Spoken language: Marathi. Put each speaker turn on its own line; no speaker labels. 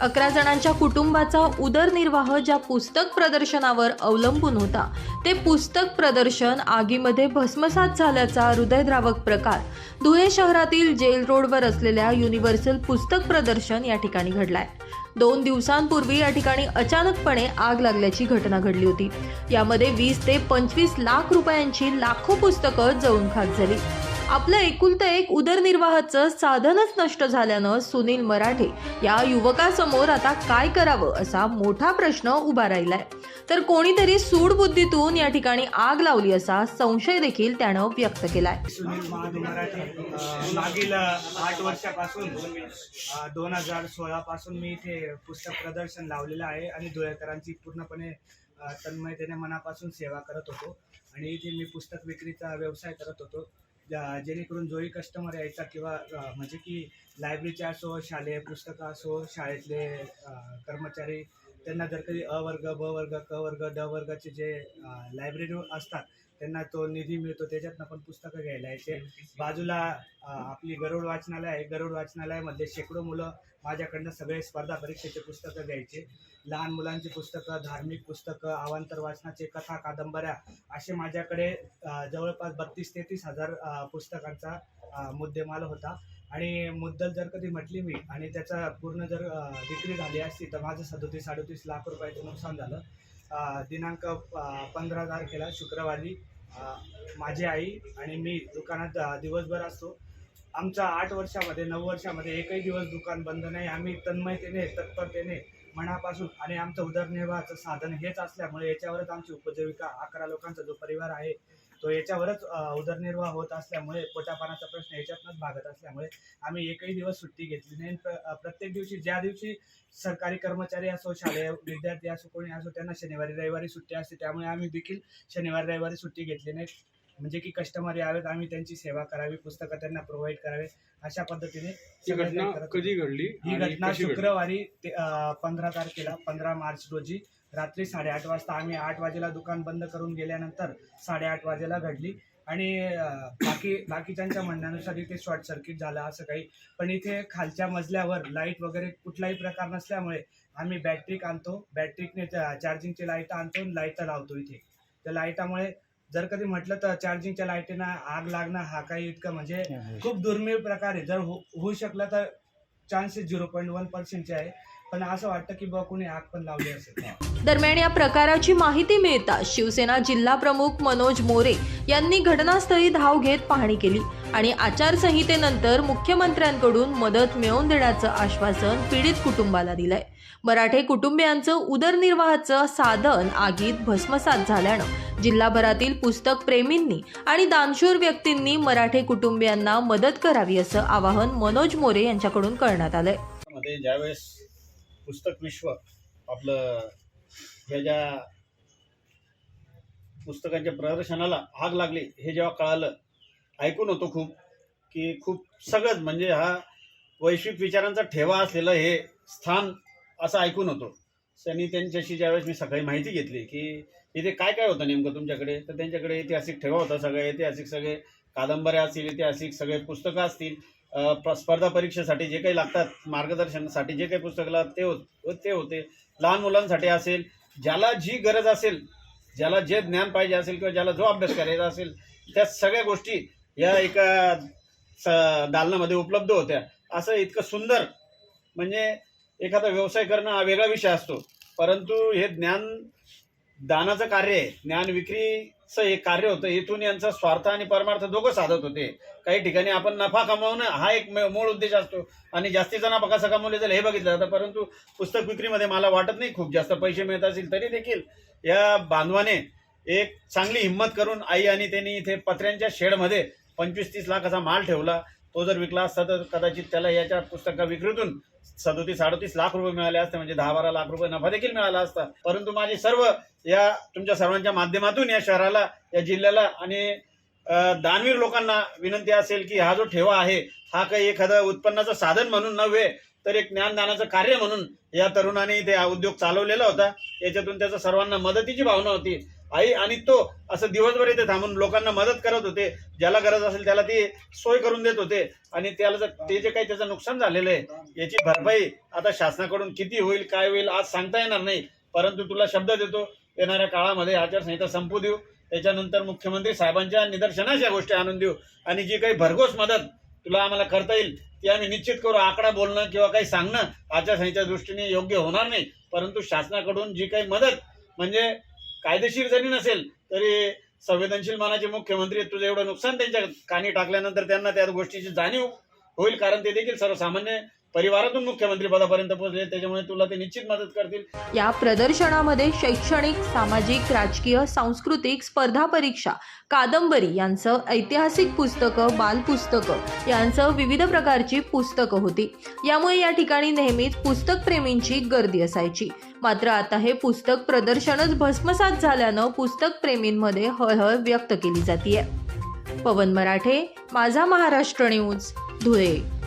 अकरा जणांच्या कुटुंबाचा उदरनिर्वाह ज्या पुस्तक प्रदर्शनावर अवलंबून होता ते पुस्तक प्रदर्शन आगीमध्ये भस्मसात झाल्याचा हृदयद्रावक प्रकार धुळे शहरातील जेल रोडवर असलेल्या युनिव्हर्सल पुस्तक प्रदर्शन या ठिकाणी घडलाय. दोन दिवसांपूर्वी या ठिकाणी अचानकपणे आग लागल्याची घटना घडली होती. यामध्ये वीस ते पंचवीस लाख रुपयांची लाखो पुस्तकं जळून खाक झाली. आपलं एकुलतं एक उदरनिर्वाहाचं साधनच नष्ट झाल्यानं सुनील मराठे या युवकासमोर आता काय करावं असा मोठा प्रश्न उभा राहिलाय. तर कोणीतरी सूडबुद्धीतून या ठिकाणी आग लावली असा संशय देखील त्यानं व्यक्त केलाय.
सुनील मराठे मागील आठ वर्षापासून दोन हजार सोळा पासून मी इथे पुस्तक प्रदर्शन लावलेलं आहे आणि धुळेकरांची पूर्णपणे तन्मयतेने मनापासून सेवा करत होतो. आणि इथे मी पुस्तक विक्रीचा व्यवसाय करत होतो. जेणेकरून जोही कस्टमर यायचा किंवा म्हणजे की लायब्ररीचे असो शालेय पुस्तकं असो शाळेतले कर्मचारी त्यांना जर कधी अ वर्ग ब वर्ग क वर्ग ड वर्गाचे जे लायब्ररी असतात त्यांना तो निधी मिळतो. त्याच्यातनं पण पुस्तकं घ्यायला यायचे. बाजूला आपली गरुड वाचनालय आहे. गरुड वाचनालयामध्ये शेकडो मुलं माझ्याकडनं सगळे स्पर्धा परीक्षेचे पुस्तकं घ्यायचे. लहान मुलांची पुस्तकं धार्मिक पुस्तकं अवांतर वाचनाचे कथा कादंबऱ्या असे माझ्याकडे जवळपास बत्तीस तेहतीस हजार पुस्तकांचा मुद्देमाल होता. आणि मुद्दल जर कधी म्हटली मी आणि त्याचा पूर्ण जर विक्री झाली असती तर माझं सदोतीस अडोतीस लाख रुपयाचं नुकसान झालं. दिनांक पंधरा तारखेला शुक्रवारी. माझी आई आणि मी दुकानात दिवसभर असतो. आमच्या आठ वर्षामध्ये नऊ वर्षामध्ये एकही दिवस दुकान बंद नाही. आम्ही तन्मयतेने तत्परतेने मनापासून आणि आमचं उदरनिर्वाहाचं साधन हेच असल्यामुळे याच्यावरच आमची उपजीविका अकरा लोकांचा जो परिवार आहे तो याच्यावरच उदरनिर्वाह होत असल्यामुळे पोटापाण्याचा प्रश्न याच्यातूनच भागत असल्यामुळे आम्ही एकही दिवस सुट्टी घेतली नाही. प्रत्येक दिवशी ज्या दिवशी सरकारी कर्मचारी असो शालेय विद्यार्थी असो कोणी असो त्यांना शनिवारी रविवारी सुट्टी असते. त्यामुळे आम्ही देखील शनिवारी रविवारी सुट्टी घेतली नाही. म्हणजे की कस्टमर यावेत आम्ही त्यांची सेवा करावी पुस्तकं त्यांना प्रोव्हाइड करावे अशा पद्धतीने
ही घटना कधी घडली
ही घटना? शुक्रवारी पंधरा तारखेला पंधरा मार्च रोजी रात्री साडेआठ वाजता आम्ही आठ वाजेला दुकान बंद करून गेल्यानंतर साडेआठ वाजेला घडली. आणि बाकी बाकीच्यांच्या म्हणण्यानुसार इथे शॉर्ट सर्किट झालं असं काही. पण इथे खालच्या मजल्यावर लाइट वगैरे कुठलाही प्रकार नसल्यामुळे आम्ही बॅटरीक आणतो. बॅटरीकने चार्जिंगची लाइट आणतो लाइट लावतो इथे. त्या लाईटामुळे जर कधी म्हटलं तर चार्जिंगच्या लाईटीनं आग लागणं हा काही इतकं म्हणजे खूप दुर्मिळ प्रकार आहे. जर हो- होऊ शकलं तर चान्सेस झिरो पॉईंट वन पर्सेंटचे आहे. पण असं वाटतं की बा कोणी आग पण लावली असेल.
दरम्यान या प्रकाराची माहिती मिळताच शिवसेना जिल्हा प्रमुख मनोज मोरे यांनी घटनास्थळी धाव घेत पाहणी केली आणि आचारसंहितेनंतर मुख्यमंत्र्यांकडून मदत मिळवून देण्याचं आश्वासन पीडित कुटुंबाला दिलंय. मराठे कुटुंबियांचं उदरनिर्वाहाचं साधन आगीत भस्मसात झाल्यानं जिल्हाभरातील पुस्तक प्रेमींनी आणि दानशूर व्यक्तींनी मराठे कुटुंबियांना मदत करावी असं आवाहन मनोज मोरे यांच्याकडून करण्यात आलंय.
मध्ये ज्यावेळेस पुस्तक विश्व आपलं ह्या ज्या पुस्तकांच्या प्रदर्शनाला आग लागली हे जेव्हा कळालं ऐकून होतो खूप की खूप सगळंच म्हणजे हा वैश्विक विचारांचा ठेवा असलेलं हे स्थान असं ऐकून होतो. त्यांनी त्यांच्याशी ज्यावेळेस मी सकाळी माहिती घेतली की इथे काय काय होतं नेमकं तुमच्याकडे? तर त्यांच्याकडे ऐतिहासिक ठेवा होता सगळे ऐतिहासिक सगळे कादंबऱ्या असतील ऐतिहासिक सगळे पुस्तकं असतील. स्पर्धा परीक्षेसाठी जे काही लागतात मार्गदर्शनासाठी जे काही पुस्तकं लागतात ते होत ते होते. लहान मुलांसाठी असेल ज्याला जी गरज असेल ज्याला जे ज्ञान पाहिजे असेल किंवा ज्याला जो अभ्यास करायचा असेल त्या सगळ्या गोष्टी या एका स- दालनामध्ये उपलब्ध होत्या. असं इतकं सुंदर म्हणजे एखादा व्यवसाय करणं हा वेगळा विषय असतो. परंतु हे ज्ञान दानाचं कार्य आहे. ज्ञान विक्री एक कार्य होतं. इथून यांचा स्वार्थ आणि परमार्थ दोघं साधत होते. काही ठिकाणी आपण नफा कमावणं हा एक म- मूळ उद्देश असतो. आणि जास्तीचा नफा कसा कमवले जाईल हे बघितलं जातं. परंतु पुस्तक विक्रीमध्ये मला वाटत नाही खूप जास्त पैसे मिळत असतील तरी देखील या बांधवाने एक चांगली हिंमत करून आई आणि त्यांनी इथे पत्र्यांच्या शेडमध्ये पंचवीस तीस लाखाचा माल ठेवला. तो जर विकला असता तर कदाचित त्याला याच्या पुस्तका विक्रीतून सदोतीस अडोतीस लाख रुपये मिळाले असते म्हणजे दहा बारा लाख रुपये नफा देखील मिळाला असता. परंतु माझे सर्व या तुमच्या सर्वांच्या माध्यमातून या शहराला या जिल्ह्याला आणि दानवीर लोकांना विनंती असेल की हा जो ठेवा आहे हा काही एखादं उत्पन्नाचं साधन म्हणून नव्हे तर एक ज्ञानदानाचं कार्य म्हणून या तरुणाने इथे उद्योग चालवलेला होता. याच्यातून त्याचं सर्वांना मदतीची भावना होती. आई आणि तो असं दिवसभर येते थांबून लोकांना मदत करत होते. ज्याला गरज असेल त्याला ती सोय करून देत होते. आणि त्याला ते जे काही त्याचं नुकसान झालेलं आहे याची भरपाई आता शासनाकडून किती होईल काय होईल आज सांगता येणार नाही. परंतु तुला शब्द देतो येणाऱ्या काळामध्ये आचारसंहिता संपू देऊ. त्याच्यानंतर मुख्यमंत्री साहेबांच्या निदर्शनास या गोष्टी आणून देऊ. आणि जी काही भरघोस मदत तुला आम्हाला करता येईल ती आम्ही निश्चित करू. आकडा बोलणं किंवा काही सांगणं आचारसंहितेच्या दृष्टीने योग्य होणार नाही. परंतु शासनाकडून जी काही मदत म्हणजे कायदेशीर जरी नसेल तरी संवेदनशील मानाचे मुख्यमंत्री आहेत. तुझं एवढं नुकसान त्यांच्या कानी टाकल्यानंतर त्यांना त्या गोष्टीची जाणीव होईल कारण ते देखील सर्वसामान्य परिवारातून मुख्यमंत्री पदापर्यंत पोहोचले त्याच्यामुळे तुला ते निश्चित मदत करतील.
या प्रदर्शनामध्ये शैक्षणिक सामाजिक राजकीय सांस्कृतिक स्पर्धा परीक्षा कादंबरी यांचं ऐतिहासिक पुस्तकं बालपुस्तकं यांचं विविध प्रकारची पुस्तकं होती. यामुळे या ठिकाणी नेहमीच पुस्तक प्रेमींची गर्दी असायची. मात्र आता हे पुस्तक प्रदर्शनच भस्मसात झाल्यानं पुस्तक प्रेमींमध्ये हळहळ व्यक्त केली जाते पवन मराठे माझा महाराष्ट्र न्यूज धुळे.